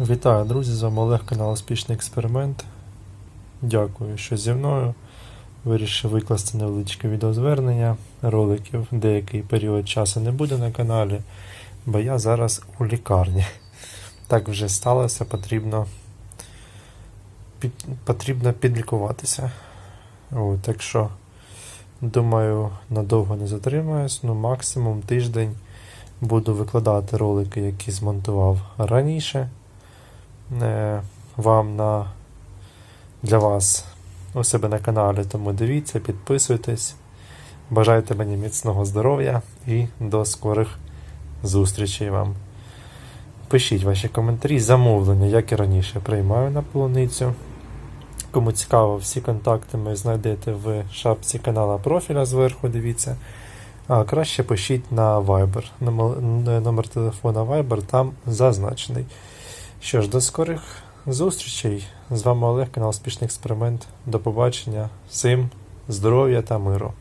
Вітаю, друзі! З вами Олег, канал Успішний експеримент. Дякую, що зі мною. Вирішив викласти невеличке відеозвернення. Роликів деякий період часу не буде на каналі, бо я зараз у лікарні. Так вже сталося, потрібно, під, потрібно підлікуватися. О, так що, думаю, надовго не затримаюсь, ну максимум тиждень буду викладати ролики, які змонтував раніше вам на для вас у себе на каналі. Тому дивіться, підписуйтесь. Бажайте мені міцного здоров'я і до скорих зустрічей вам. Пишіть ваші коментарі, замовлення, як і раніше, приймаю на полуницю. Кому цікаво, всі контакти ви знайдете в шапці канала профіля зверху, дивіться. А краще пишіть на Viber. Номер телефона Viber там зазначений. Що ж, до скорих зустрічей. З вами Олег, канал Успішний експеримент. До побачення. Всім здоров'я та миру.